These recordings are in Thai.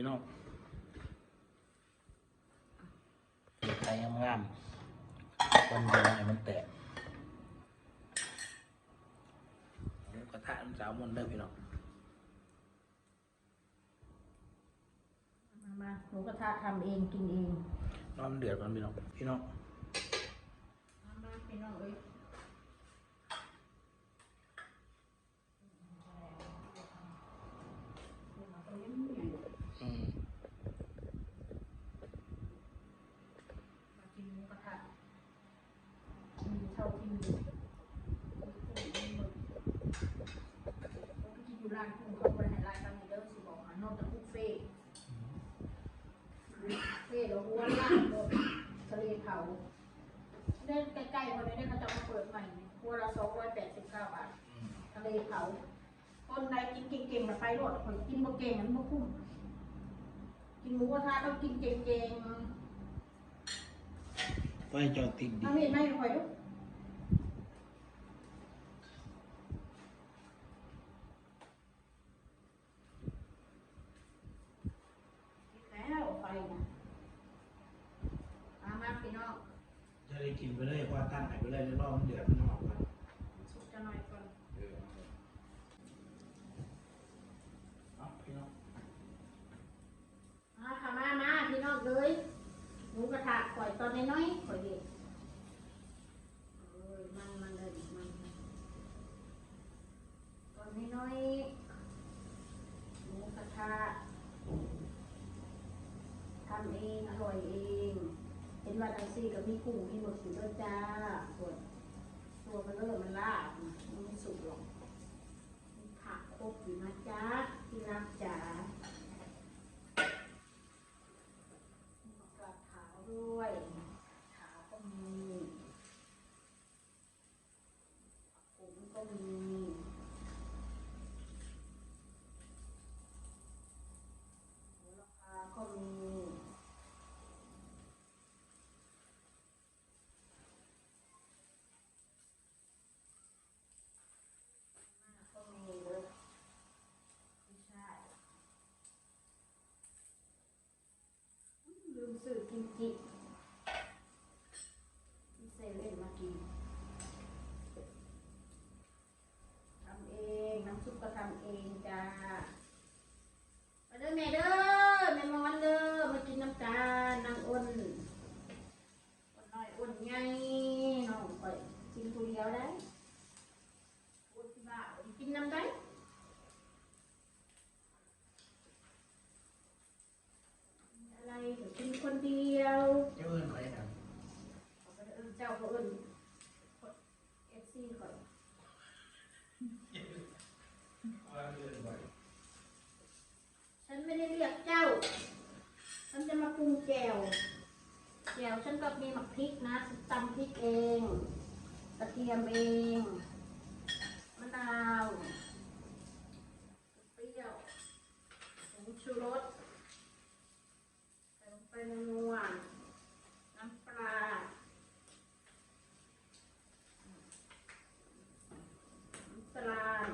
พี่น้องไข่งามๆคนเดียวให้มันแตกหมูกระทะน้ำสาวมันเด้อพี่น้องมามาหมูกระทะทำเองกินเองน้ำเดือดก่อนพี่น้องพี่น้องมามาพี่น้องเอ้ย อืม มากินหมูกระทะ มีเท่าที่มีมีกุ้งมีหมึกเขาไปกินอยู่ร้านกุ้งเขาบริหารร้านตามนี้เด้อสิบอกหานอกจากบุฟเฟ่ต์บุฟเฟ่ต์แล้วหัวลาบรสทะเลเผาได้ใกล้ๆคนนี้ได้เขาจะมาเปิดใหม่หัวละสองร้อยแปดสิบเก้าบาททะเลเผาคนใดกินเก่งๆมาไปรดคนกินบ่เก่งมันบ่คุ้มกินหมูกระทะต้องกินเก่งๆไฟจอดติดดีเอามีดไม่คอยดูแล้วไฟนะมามาพี่น้อง จะได้กินไปเลยเพราะว่าตั้ง ไหนไปเลยแล้วรอมันเดือดมันออกมาสุกจะหน่อยก่อนเออเอาพี่น้องมาค่ะมามาพี่น้องเลยหมูกระทะข่อยตอนน้อยๆข่อยเด็กเอ้ยมันมันเลยมันตอนน้อยๆหมูกระทะทำเองอร่อยเอง เห็นว่าทังซี่ กับมีกุ้งมีหมึกอยู่ด้วยจ้าสวดตัวมันเริ่มมันลาบนะมันไม่สุกหรอกมีผักครบอยู่นะจ๊ะที่รักจ๋า มีมะกราดขาวด้วยขาวก็มีผมก็มีโหระพาก็มีมากก็มีเลยไม่ใช่ ลืมซื้อกิมจิที่เซเว่นมากินทำเองน้ำซุปก็ทำเองจ้ามาเด้อแม่เด้อแม่มอนเด้อมากินน้ำตาลนางอ้นอ้นน้อยอ้นใหญ่น้องไปกินผู้เดียวได้อ้นที่บ้านกินน้ำได้ อะไรเดี๋ยวกินคนเดียว เจ้าเอิ้นใครนะ เขาก็เอิ้นเจ้าเขาเอิ้นเอฟซีก่อน ว่าเอิ้นบ่อย ฉันไม่ได้เรียกเจ้า ฉันจะมาปรุงแจ่วแจ่ว ฉันก็มีหมักพริกนะตำพริกเองกระเทียมเองมะนาวเปรี้ยวผงชูรสใส่ลงไปในนัวน้ำปลา น้ำตาล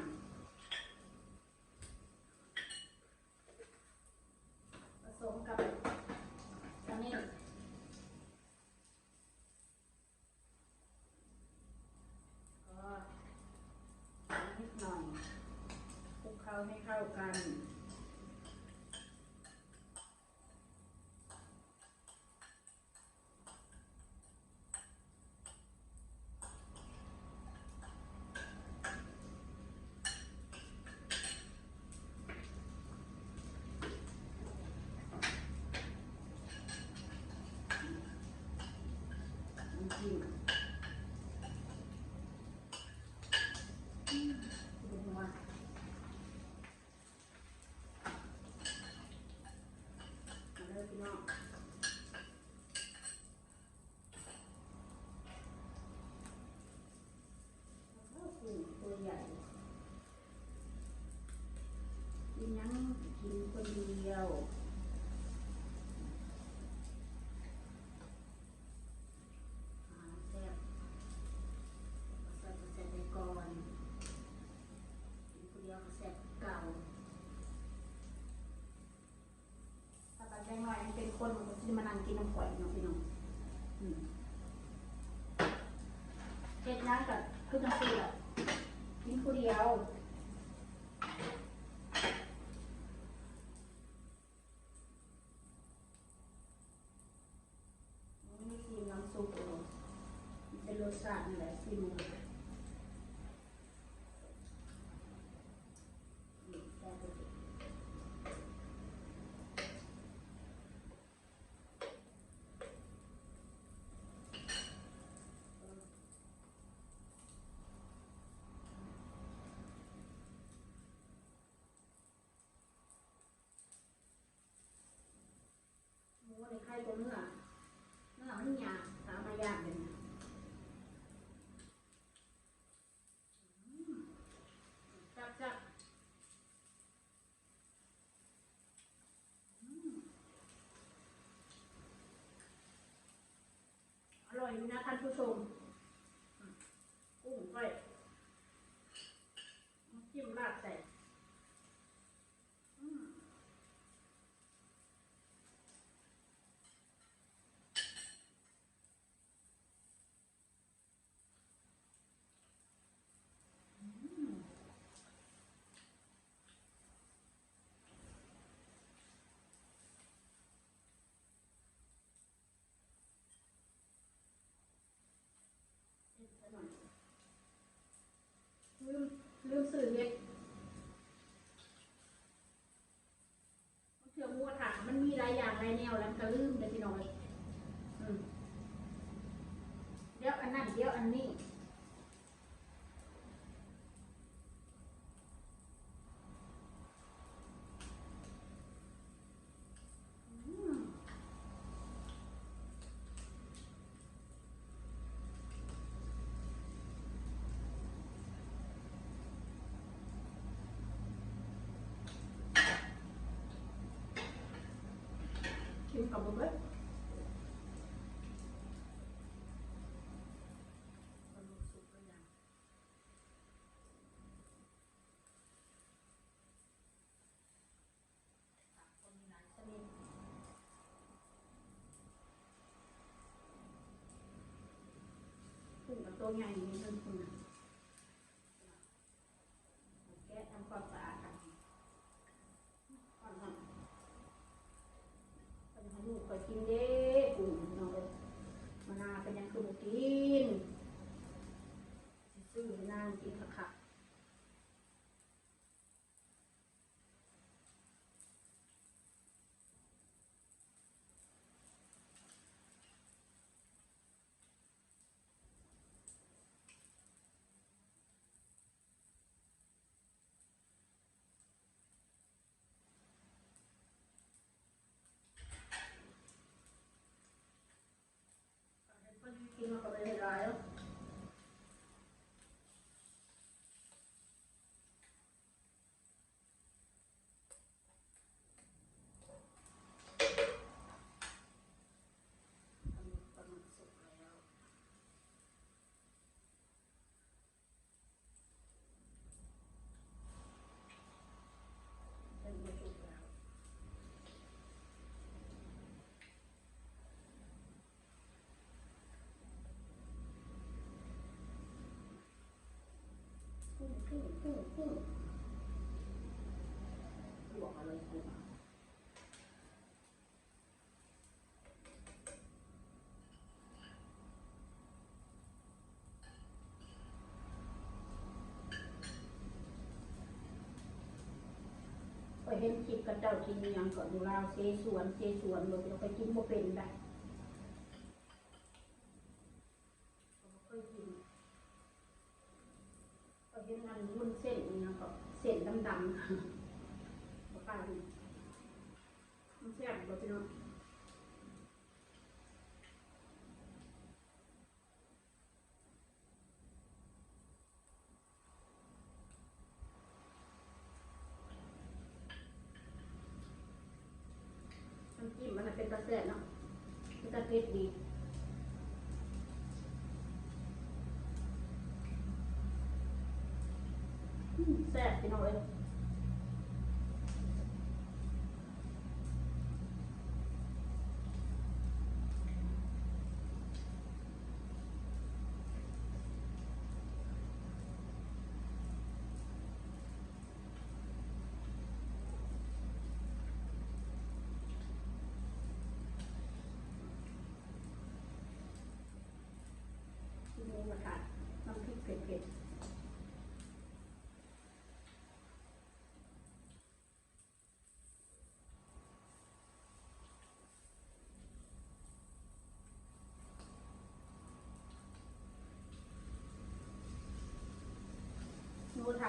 ผสมกับอันนี้ก็นิดหน่อยคลุก เคล้าให้เข้ากันน้ำจิ้มอืมดูมา มานั่งกินน้ำข่อยเนาะพี่น้องอืมเฮ็ดน้ำกับคือจังซี่แหละกินผู้เดียวมันไม่ซีมน้ำซุปเลยมันเป็นรสชาตินี่แหละซีมเลยนี่แซ่บเลย หมูในไข่ตัวเนื้อเนื้อมันหยาบสามายากเลยนจับจับอร่อยนะท่านผู้ชมกุ้งก้อยน้ำจิ้มราดใส่อืม ลืมสื่อเฮ็ดมันเถื่อมัวถามมันมีหลายอย่างหลายแนวแล้วก็ลืมเลยพี่น้อยเดี๋ยวอันนั้นเดี๋ยวอันนี้อืม ชิมกับบุ้งเลยมันสุกหรือยังผักคนมีหลายชนิดกุ้งกับ ตัวใหญ่นี่เพิ่นคุณนะแกะทำความสะอาดกันก่อนทำ เป็นให้ลูกไปกินเด้กุ้งน้องเอ้ยมานาวเป็นหยังคือบ่กินสิซื้อให้นางกินคักๆเพิ่นกินมาก็ไม่ได้หลายแล้วปลาหมึกปลาหมึกสุกแล้วเป็นหมึกสุกแล้ว กุ้งกุ้งกุ้งกุ้งลวกมาเลยกุ้งไปเห็นคลิปกับเจ้ากินยังก่อนอยู่ลาวเซสวนเซสวนเลยเราไปกินบ่เป็นได้เราบ่เคยกิน ก็เห็นอันมันเส้นนี่นะก็เส้นดำๆบ่กล้าดูมันแซ่บบ่พี่น้องน้ำจิ้มมันเป็นตะแซ่บเนาะเป็นตะเผ็ดดีแซ่บพี่น้องเอ้ย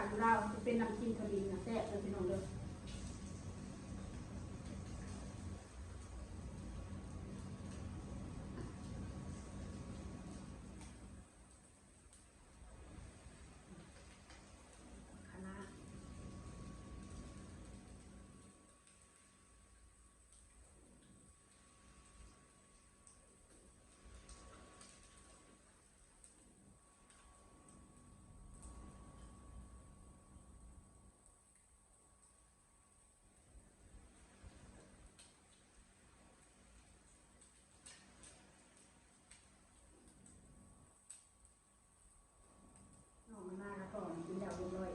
อยู่ลาวจะเป็นน้ำจิ้มทะเลนะแซ่บเลยพี่น้องเด้อคณะ หน่อมันมาแล้วก่อนกินดาวเรียบร้อย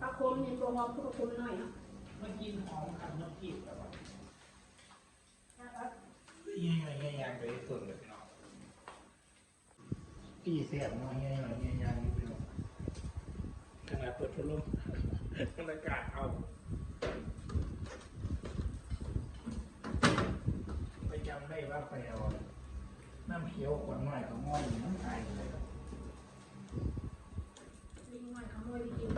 ปลาโค มเนี่ยตัวงอมปลาโคมหน่อยเนาะมันกินหอมขันน้ำพริกแบบว่านะครับยังไงยังไงไปสุดเลยพี่น้องพี่เสียบมายังไงยังไงอยู่พี่น้องขนาดเปิดพัดลมบรรยากาศเอาไปจำได้ว่าไปเอาน้ำเขียวขวดใหม่ของง้อยอยู่น้ำไทยเลยครับลิงหน่อยขโมยไปกิน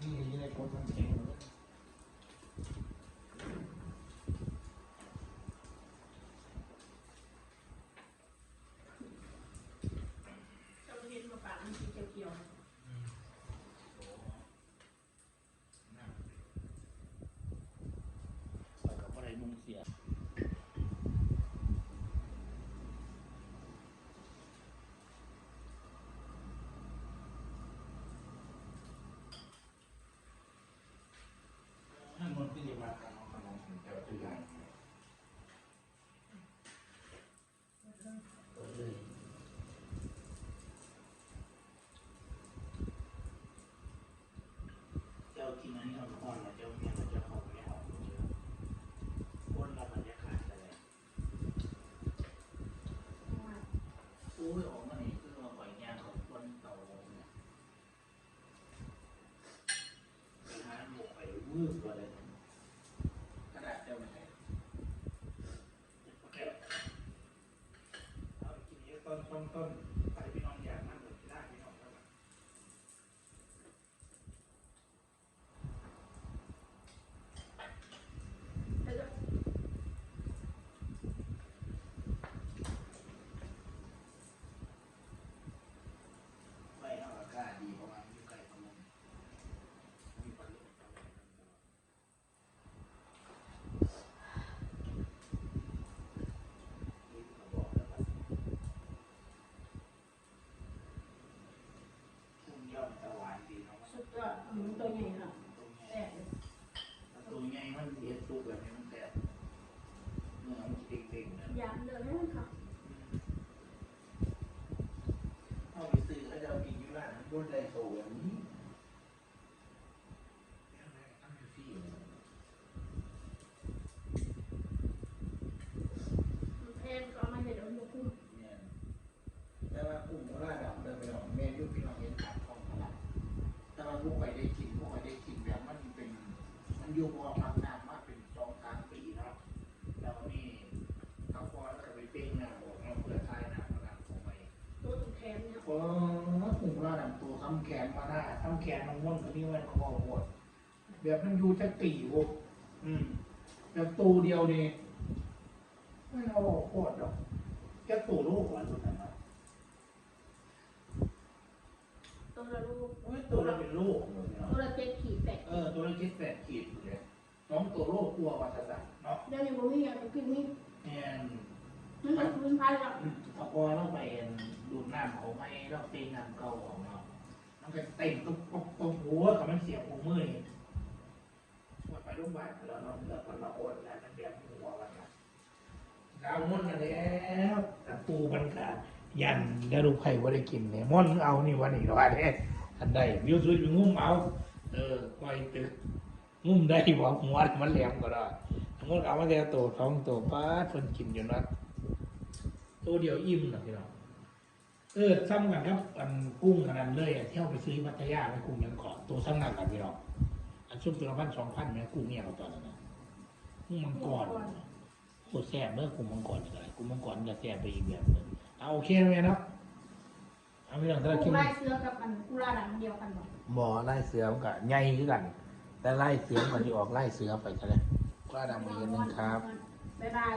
นี่นี่ในคนมันแข็ง เจ้าเห็นมาปากมันสีเขียว กับ อ ทำแขนมาได้ทำแขนมันม้วนตัวนี้มันคอหดแบบมันอยู่จะตีวกอืมแบบตูเดียวนี่ไม่เอาออกโคตรหรอกจะตูลูกวันสุดนั้นนะตัวละลูกโอ้ยตัวเราเป็นลูกเลยเนาะตัวละเจ็ดขีดแปดเออตัวเราคิดแปดขีดอยู่เลยน้องตัวโลกกลัววัฏจักรเนาะเดี๋ยวนี้บ่มีอะไรกินนี่เนี่ยมันเป็นพื้นพายแล้วตะกอเราไปดูดน้ำเขาไม่เราเต็งน้ำเก่าของเรา มันก็เต็มตุ๊บตุ๊บตุ๊บหัวกับมันเสียบหัวมือนี่ปวดไปโรงพยาบาลแล้วนอนเลือดมันละอดแล้วมันเบียดหัวมันนะดาวมุ่นกันแล้วแต่ปูมันกะยันได้ลูกไผ่ว่าได้กินเนี่ยม่อนเอานี่วันนี้รอวะเนี่ยอันใดวิวสวยไปงุ้มเอา เออปล่อยตึกงุ้มได้บอกหัวมันแหลมก็ได้ทั้งหมดเอามาแต่ตัวท้องตัวป้าดเพิ่นกินอยู่นะตัวเดียวอิ่มนะพี่น้อง เออซ้ำกันครับอันกุ้งอันนั้นเลยอะเที่ยวไปซื้อพัทยาไปกุ้งยังเกาะตัวซ้ำกันกับพี่น้องอันชุ่มตัวละพันสองพันเนี่ยกุ้งเนี่ยเราตอนนั้นนะกุ้งมังกรโคตรแซ่บเมื่อกุ้งมังกรอะไรกุ้งมังกรจะแซ่บไปอีกแบบหนึงเอาโอเคไหมเนาะเอาพี่น้องถ้ากูคิดไล่เสื้อกับอันกูล่าดังเดียวกันบ่หมอไล่เสือมันก็ใหญ่คือกัน แต่ไล่เสือมันจะออกไล่เสือไปใช่ไหมก็ดำมาเย็นนึงครับ บ๊ายบาย